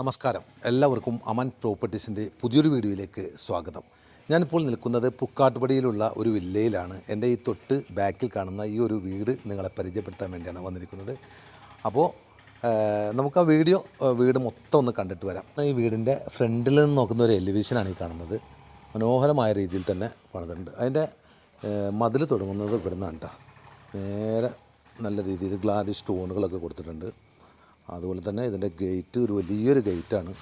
നമസ്കാരം. എല്ലാവർക്കും അമൻ പ്രോപ്പർട്ടീസിന്റെ പുതിയൊരു വീഡിയോയിലേക്ക് സ്വാഗതം. ഞാനിപ്പോൾ നിൽക്കുന്നത് പുക്കാട്ടുപടിയിലുള്ള ഒരു വില്ലയിലാണ്. എന്റെ ഈ തൊട്ട് ബാക്കിൽ കാണുന്ന ഈ ഒരു വീട് നിങ്ങളെ പരിചയപ്പെടുത്താൻ വേണ്ടിയാണ് വന്നിരിക്കുന്നത്. അപ്പോൾ നമുക്ക് ആ വീഡിയോ വീട് മൊത്തം ഒന്ന് കണ്ടിട്ട് വരാം. ഈ വീടിന്റെ ഫ്രണ്ടിൽ നിന്ന് നോക്കുന്ന ഒരു എലിവേഷനാണ് ഈ കാണുന്നത്. മനോഹരമായ രീതിയിൽ തന്നെ പണിതിട്ടുണ്ട്. അതിന്റെ മതിൽ തുടങ്ങുന്നത് ഇവിടെ നിന്നാണ് കേട്ടോ. നേരെ നല്ല രീതിയിൽ ഗ്ലാഡി സ്റ്റോണുകളൊക്കെ കൊടുത്തിട്ടുണ്ട്. അതുപോലെ തന്നെ ഇതിന്റെ ഗേറ്റ് ഒരു വലിയൊരു ഗേറ്റാണ്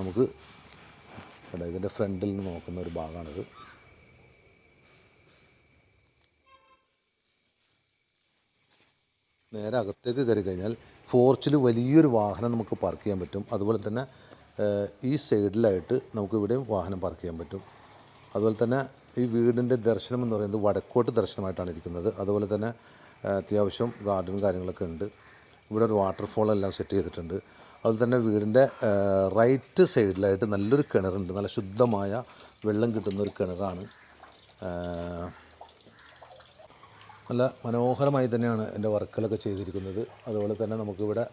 നമുക്ക് ഇതിന്റെ ഫ്രണ്ടിൽ നിന്ന് നോക്കുന്ന ഒരു ഭാഗമാണിത്. നേരെ അകത്തേക്ക് കയറി കഴിഞ്ഞാൽ ഫോർച്ചിൽ വലിയൊരു വാഹനം നമുക്ക് പാർക്ക് ചെയ്യാൻ പറ്റും. അതുപോലെ തന്നെ ഈ സൈഡിലായിട്ട് നമുക്ക് ഇവിടെയും വാഹനം പാർക്ക് ചെയ്യാൻ പറ്റും. അതുപോലെ തന്നെ ഈ വീടിന്റെ ദർശനം എന്ന് പറയുന്നത് വടക്കോട്ട് ദർശനമായിട്ടാണ് ഇരിക്കുന്നത്. അതുപോലെ തന്നെ അത്യാവശ്യം ഗാർഡൻ കാര്യങ്ങളൊക്കെ ഉണ്ട്. ഇവിടെ ഒരു വാട്ടർഫോൾ എല്ലാം സെറ്റ് ചെയ്തിട്ടുണ്ട്. അതുപോലെ തന്നെ വീടിന്റെ റൈറ്റ് സൈഡിലായിട്ട് നല്ലൊരു കിണറുണ്ട്. നല്ല ശുദ്ധമായ വെള്ളം കിട്ടുന്ന ഒരു കിണറാണ്. നല്ല മനോഹരമായി തന്നെയാണ് എന്റെ വർക്കുകളൊക്കെ ചെയ്തിരിക്കുന്നത്. അതുപോലെ തന്നെ നമുക്കിവിടെ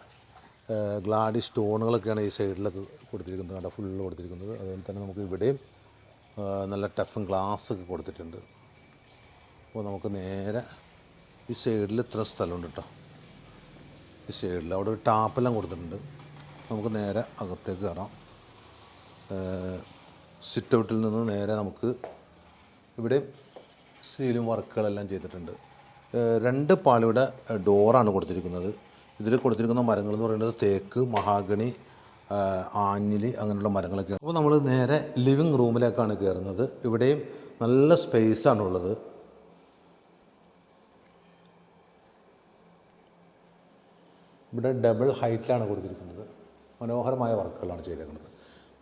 ഗ്ലാഡി സ്റ്റോണുകളൊക്കെയാണ് ഈ സൈഡിലൊക്കെ കൊടുത്തിരിക്കുന്നത്. കണ്ട? ഫുള്ള് കൊടുത്തിരിക്കുന്നത്. അതുപോലെ തന്നെ നമുക്ക് ഇവിടെയും നല്ല ടഫും ഗ്ലാസ് ഒക്കെ കൊടുത്തിട്ടുണ്ട്. അപ്പോൾ നമുക്ക് നേരെ ഈ സൈഡിൽ ഇത്ര സ്ഥലമുണ്ട് കേട്ടോ ഈ സൈഡിൽ അവിടെ ഒരു ടാപ്പെല്ലാം കൊടുത്തിട്ടുണ്ട്. നമുക്ക് നേരെ അകത്തേക്ക് കയറാം. സിറ്റ് ഔട്ടിൽ നിന്ന് നേരെ നമുക്ക് ഇവിടെ സീലും വർക്കുകളെല്ലാം ചെയ്തിട്ടുണ്ട്. രണ്ട് പാളിയുടെ ഡോറാണ് കൊടുത്തിരിക്കുന്നത്. ഇതിൽ കൊടുത്തിരിക്കുന്ന മരങ്ങൾ എന്ന് പറയുന്നത് തേക്ക് മഹാഗണി ആഞ്ഞിലി അങ്ങനെയുള്ള മരങ്ങളൊക്കെയാണ്. അപ്പോൾ നമ്മൾ നേരെ ലിവിങ് റൂമിലേക്കാണ് കയറുന്നത്. ഇവിടെയും നല്ല സ്പേസാണുള്ളത് ഇവിടെ ഡബിൾ ഹൈറ്റിലാണ് കൊടുത്തിരിക്കുന്നത്. മനോഹരമായ വർക്കുകളാണ് ചെയ്തിരിക്കുന്നത്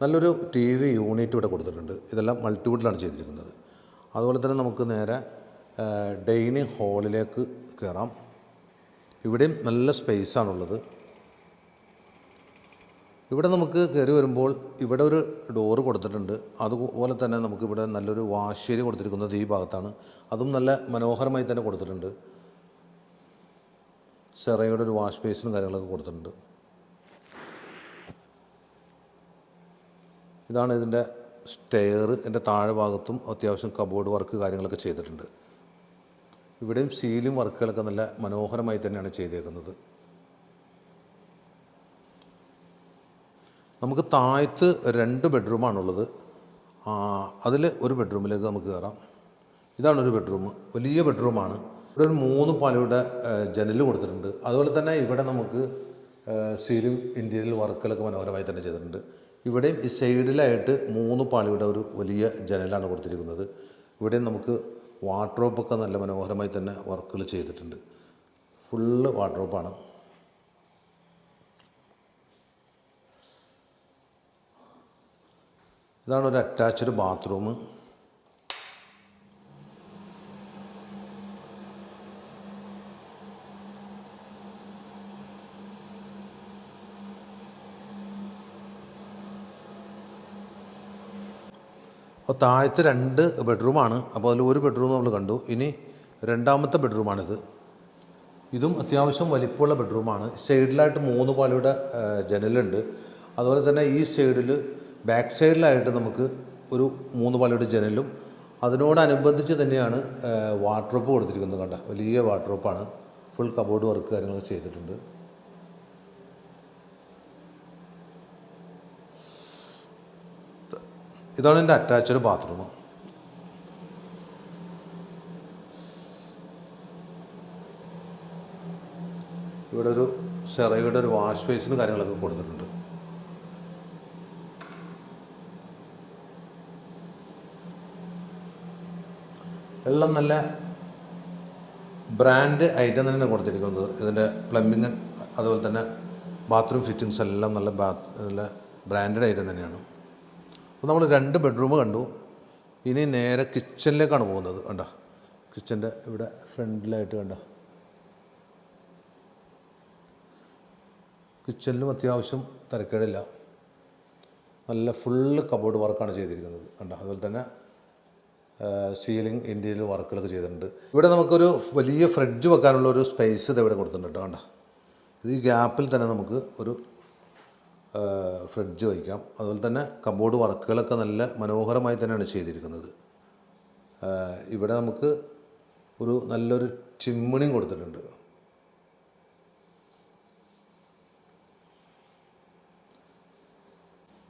നല്ലൊരു ടി വി യൂണിറ്റ് ഇവിടെ കൊടുത്തിട്ടുണ്ട്. ഇതെല്ലാം മൾട്ടിവുഡിലാണ് ചെയ്തിരിക്കുന്നത്. അതുപോലെ തന്നെ നമുക്ക് നേരെ ഡൈനിങ് ഹാളിലേക്ക് കയറാം ഇവിടെയും നല്ല സ്പേസാണുള്ളത് ഇവിടെ നമുക്ക് കയറി വരുമ്പോൾ ഇവിടെ ഒരു ഡോറ് കൊടുത്തിട്ടുണ്ട്. അതുപോലെ തന്നെ നമുക്കിവിടെ നല്ലൊരു വാശേരി കൊടുത്തിരിക്കുന്നത് ഈ ഭാഗത്താണ്. അതും നല്ല മനോഹരമായി തന്നെ കൊടുത്തിട്ടുണ്ട്. സെറയുടെ ഒരു വാഷ് ബേസിനും കാര്യങ്ങളൊക്കെ കൊടുത്തിട്ടുണ്ട്. ഇതാണ് ഇതിന്റെ സ്റ്റെയർ എന്റെ താഴെ ഭാഗത്തും അത്യാവശ്യം കബോർഡ് വർക്ക് കാര്യങ്ങളൊക്കെ ചെയ്തിട്ടുണ്ട്. ഇവിടെയും സീലും വർക്കുകളൊക്കെ നല്ല മനോഹരമായി തന്നെയാണ് ചെയ്തേക്കുന്നത്. നമുക്ക് താഴത്ത് രണ്ട് ബെഡ്റൂമാണുള്ളത് അതിൽ ഒരു ബെഡ്റൂമിലേക്ക് നമുക്ക് കയറാം ഇതാണ് ഒരു ബെഡ്റൂം വലിയ ബെഡ്റൂമാണ് ഇവിടെ ഒരു മൂന്ന് പണിയുടെ ജനൽ കൊടുത്തിട്ടുണ്ട്. അതുപോലെ തന്നെ ഇവിടെ നമുക്ക് സീലും ഇന്റീരിയൽ വർക്കുകളൊക്കെ മനോഹരമായി തന്നെ ചെയ്തിട്ടുണ്ട്. ഇവിടെയും ഈ സൈഡിലായിട്ട് മൂന്ന് പാളിയുടെ ഒരു വലിയ ജനലാണ് കൊടുത്തിരിക്കുന്നത്. ഇവിടെയും നമുക്ക് വാർഡ്രോപ്പൊക്കെ നല്ല മനോഹരമായി തന്നെ വർക്കുകൾ ചെയ്തിട്ടുണ്ട്. ഫുള്ള് വാർഡ്രോപ്പാണ് ഇതാണ് ഒരു അറ്റാച്ച്ഡ് ബാത്റൂം. അപ്പോൾ താഴത്തെ രണ്ട് ബെഡ്റൂമാണ്. അപ്പോൾ അതിൽ ഒരു ബെഡ്റൂം നമ്മൾ കണ്ടു. ഇനി രണ്ടാമത്തെ ബെഡ്റൂമാണിത്. ഇതും അത്യാവശ്യം വലിപ്പമുള്ള ബെഡ്റൂമാണ്. സൈഡിലായിട്ട് മൂന്ന് പാളിയുടെ ജനലുണ്ട്. അതുപോലെ തന്നെ ഈ സൈഡിൽ ബാക്ക് സൈഡിലായിട്ട് നമുക്ക് ഒരു മൂന്ന് പാളിയുടെ ജനലും. അതിനോടനുബന്ധിച്ച് തന്നെയാണ് വാട്ടർ വാട്രോപ്പ് കൊടുത്തിരിക്കുന്നത് കണ്ട? വലിയ വാട്ടർ വാട്രോപ്പാണ് ഫുൾ കബോർഡ് വർക്ക് കാര്യങ്ങളൊക്കെ ചെയ്തിട്ടുണ്ട്. ഇതാണ് എന്റെ അറ്റാച്ച്ഡ് ബാത്റൂം ഇവിടെ ഒരു സെറയുടെ ഒരു വാഷ് ബേസിനും കാര്യങ്ങളൊക്കെ കൊടുത്തിട്ടുണ്ട്. എല്ലാം നല്ല ബ്രാൻഡ് ഐറ്റം തന്നെയാണ് കൊടുത്തിരിക്കുന്നത്. ഇതിന്റെ പ്ലംബിങ് അതുപോലെ തന്നെ ബാത്റൂം ഫിറ്റിങ്സ് എല്ലാം നല്ല ബാ നല്ല ബ്രാൻഡഡ് ഐറ്റം തന്നെയാണ്. അപ്പോൾ നമ്മൾ രണ്ട് ബെഡ്റൂം കണ്ടു. ഇനി നേരെ കിച്ചണിലേക്കാണ് പോകുന്നത്. കണ്ട? കിച്ചന്റെ ഇവിടെ ഫ്രണ്ടിലായിട്ട് കണ്ട? കിച്ചണിലും അത്യാവശ്യം തിരക്കേടില്ല. നല്ല ഫുള്ള് കബോർഡ് വർക്കാണ് ചെയ്തിരിക്കുന്നത്. കണ്ട? അതുപോലെ തന്നെ സീലിംഗ് ഇന്റീരിയൽ വർക്കുകളൊക്കെ ചെയ്തിട്ടുണ്ട്. ഇവിടെ നമുക്കൊരു വലിയ ഫ്രിഡ്ജ് വെക്കാനുള്ള ഒരു സ്പേസ് ഇത് ഇവിടെ കൊടുത്തിട്ടുണ്ട്. കണ്ട? ഇത് ഈ ഗ്യാപ്പിൽ തന്നെ നമുക്ക് ഒരു ഫ്രിഡ്ജ് വയ്ക്കാം. അതുപോലെ തന്നെ കബോർഡ് വർക്കുകളൊക്കെ നല്ല മനോഹരമായി തന്നെയാണ് ചെയ്തിരിക്കുന്നത്. ഇവിടെ നമുക്ക് ഒരു നല്ലൊരു ചിമ്മിണിയും കൊടുത്തിട്ടുണ്ട്.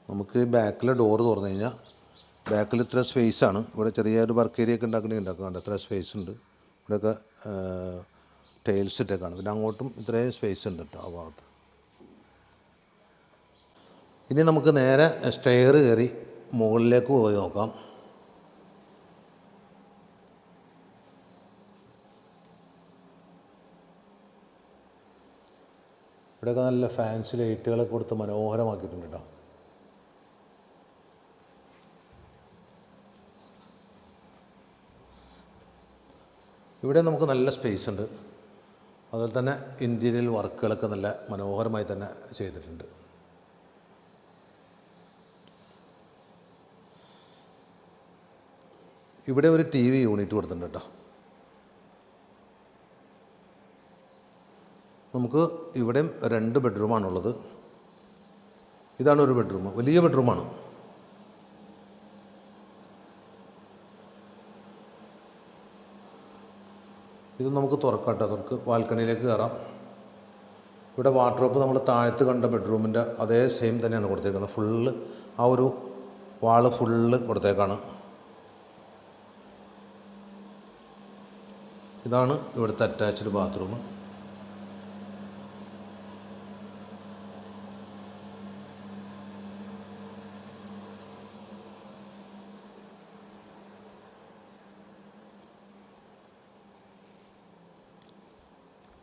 നമുക്ക് ബാക്കിലെ ഡോർ തുറന്നു കഴിഞ്ഞാൽ ബാക്കിൽ ഇത്ര സ്പേസ് ആണ്. ഇവിടെ ചെറിയൊരു വർക്ക് ഏരിയ ഒക്കെ ഉണ്ടാക്കണമെങ്കിൽ ഉണ്ടാക്കാം. കണ്ടോ? ഇത്ര സ്പേസ് ഉണ്ട്. ഇവിടെയൊക്കെ ടൈൽസ് ഇട്ടേക്കാണ്. പിന്നെ അങ്ങോട്ടും ഇത്രയും സ്പേസ് ഉണ്ട് കേട്ടോ ആ ഭാഗത്ത്. ഇനി നമുക്ക് നേരെ സ്റ്റെയർ കയറി മുകളിലേക്ക് പോയി നോക്കാം. ഇവിടെയൊക്കെ നല്ല ഫാൻസി ലൈറ്റുകളൊക്കെ കൊടുത്ത് മനോഹരമാക്കിയിട്ടുണ്ട് കേട്ടോ ഇവിടെ നമുക്ക് നല്ല സ്പേസ് ഉണ്ട്. അതുപോലെ തന്നെ ഇന്റീരിയൽ വർക്കുകളൊക്കെ നല്ല മനോഹരമായി തന്നെ ചെയ്തിട്ടുണ്ട്. ഇവിടെ ഒരു ടി വി യൂണിറ്റ് കൊടുത്തിട്ടുണ്ട് കേട്ടോ. നമുക്ക് ഇവിടെയും രണ്ട് ബെഡ്റൂമാണുള്ളത് ഇതാണ് ഒരു ബെഡ്റൂം വലിയ ബെഡ്റൂമാണ് ഇത് നമുക്ക് തുറക്കാം കേട്ടോ തുറക്ക് ബാൽക്കണിയിലേക്ക് കയറാം ഇവിടെ വാർഡ്രോപ്പ് നമ്മൾ താഴത്ത് കണ്ട ബെഡ്റൂമിന്റെ അതേ സെയിം തന്നെയാണ് കൊടുത്തേക്കുന്നത്. ഫുള്ള് ആ ഒരു വാൾ ഫുള്ള് കൊടുത്തേക്കാണ്. ഇതാണ് ഇവിടുത്തെ അറ്റാച്ച്ഡ് ബാത്റൂം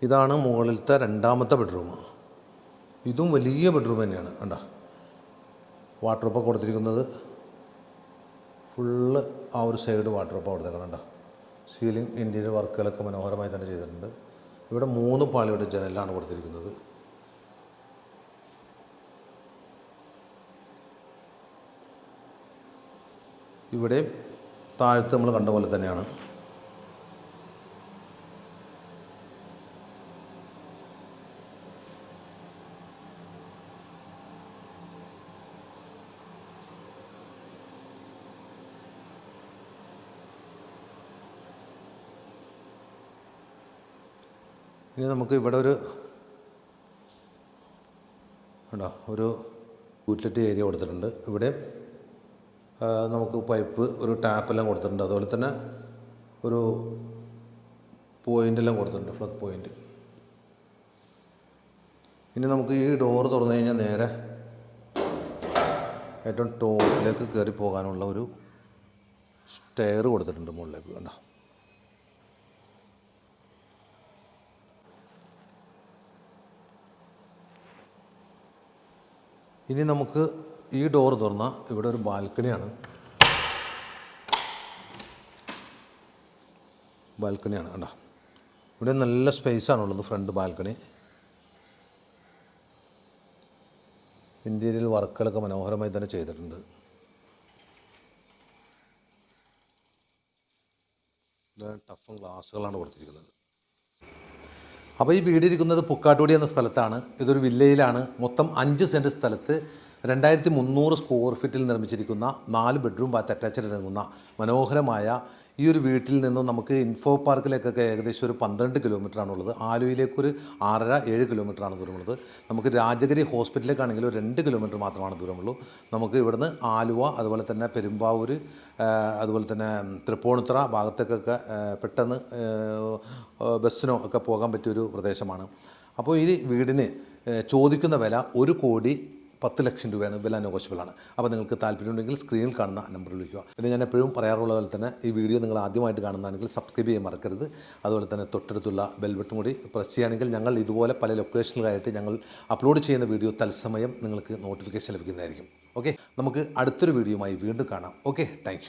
ഇതാണ് മുകളിലത്തെ രണ്ടാമത്തെ ബെഡ്റൂം ഇതും വലിയ ബെഡ്റൂം തന്നെയാണ് കണ്ട? വാട്ടർപ്പ് കൊടുത്തിരിക്കുന്നത്. ഫുള്ള് ആ ഒരു സൈഡ് വാട്ടർ വാട്ടർപ്പ് കൊടുത്തേക്കണം കണ്ട? സീലിംഗ് ഇന്റീരിയർ വർക്കുകളൊക്കെ മനോഹരമായി തന്നെ ചെയ്തിട്ടുണ്ട്. ഇവിടെ മൂന്ന് പാളിയുടെ ജനലാണ് കൊടുത്തിരിക്കുന്നത്. ഇവിടെ താഴത്ത് നമ്മൾ കണ്ട പോലെ തന്നെയാണ്. ഇനി നമുക്ക് ഇവിടെ ഒരു ഉണ്ടോ? ഒരു യൂട്ടിലിറ്റി ഏരിയ കൊടുത്തിട്ടുണ്ട്. ഇവിടെ നമുക്ക് പൈപ്പ് ഒരു ടാപ്പെല്ലാം കൊടുത്തിട്ടുണ്ട്. അതുപോലെ തന്നെ ഒരു പോയിന്റെല്ലാം കൊടുത്തിട്ടുണ്ട് ഫ്ലഗ് പോയിന്റ് ഇനി നമുക്ക് ഈ ഡോർ തുറന്നു കഴിഞ്ഞാൽ നേരെ ഏറ്റവും ടോപ്പിലേക്ക് കയറി പോകാനുള്ള ഒരു സ്റ്റെയർ കൊടുത്തിട്ടുണ്ട് മുകളിലേക്ക്. കണ്ടോ? ഇനി നമുക്ക് ഈ ഡോർ തുറന്ന ഇവിടെ ഒരു ബാൽക്കണിയാണ്. ബാൽക്കണിയാണ് കണ്ടോ? ഇവിടെ നല്ല സ്പേസാണുള്ളത് ഫ്രണ്ട് ബാൽക്കണി. ഇന്റീരിയൽ വർക്കുകളൊക്കെ മനോഹരമായി തന്നെ ചെയ്തിട്ടുണ്ട്. ടഫും ഗ്ലാസ്സുകളാണ് കൊടുത്തിരിക്കുന്നത്. അപ്പോൾ ഈ വീട് ഇരിക്കുന്നത് പുക്കാട്ടുപടി എന്ന സ്ഥലത്താണ്. ഇതൊരു വില്ലയിലാണ്. മൊത്തം അഞ്ച് സെന്റ് സ്ഥലത്ത് രണ്ടായിരത്തി മുന്നൂറ് സ്ക്വയർ ഫീറ്റിൽ നിർമ്മിച്ചിരിക്കുന്ന നാല് ബെഡ്റൂം ബാത്ത് അറ്റാച്ച്ഡ് അടങ്ങുന്ന മനോഹരമായ ഈ ഒരു വീട്ടിൽ നിന്നും നമുക്ക് ഇൻഫോ പാർക്കിലേക്കൊക്കെ ഏകദേശം ഒരു പന്ത്രണ്ട് കിലോമീറ്ററാണുള്ളത് ആലുവയിലേക്കൊരു ആറര ഏഴ് കിലോമീറ്ററാണ് ദൂരമുള്ളത്. നമുക്ക് രാജഗിരി ഹോസ്പിറ്റലിലേക്കാണെങ്കിൽ ഒരു രണ്ട് കിലോമീറ്റർ മാത്രമാണ് ദൂരമുള്ളൂ. നമുക്ക് ഇവിടുന്ന് ആലുവ അതുപോലെ തന്നെ പെരുമ്പാവൂർ അതുപോലെ തന്നെ തൃപ്പൂണിത്തറ ഭാഗത്തേക്കൊക്കെ പെട്ടെന്ന് ബസ്സിനോ ഒക്കെ പോകാൻ പറ്റിയൊരു പ്രദേശമാണ്. അപ്പോൾ ഈ വീടിന് ചോദിക്കുന്ന വില ഒരു കോടി പത്ത് ലക്ഷം രൂപയാണ് വില നെഗോഷ്യബിളാണ്. അപ്പോൾ നിങ്ങൾക്ക് താല്പര്യമുണ്ടെങ്കിൽ സ്ക്രീനിൽ കാണുന്ന നമ്പറിൽ വിളിക്കുക. പിന്നെ ഞാൻ എപ്പോഴും പറയാറുള്ള പോലെ തന്നെ ഈ വീഡിയോ നിങ്ങൾ ആദ്യമായിട്ട് കാണുന്നതാണെങ്കിൽ സബ്സ്ക്രൈബ് ചെയ്യാൻ മറക്കരുത്. അതുപോലെ തന്നെ തൊട്ടടുത്തുള്ള ബെൽ ബട്ടൺ കൂടി പ്രസ് ചെയ്യുകയാണെങ്കിൽ ഞങ്ങൾ ഇതുപോലെ പല ലൊക്കേഷനുകളായിട്ട് ഞങ്ങൾ അപ്ലോഡ് ചെയ്യുന്ന വീഡിയോ തത്സമയം നിങ്ങൾക്ക് നോട്ടിഫിക്കേഷൻ ലഭിക്കുന്നതായിരിക്കും. ഓക്കെ നമുക്ക് അടുത്തൊരു വീഡിയോയുമായി വീണ്ടും കാണാം. Okay thank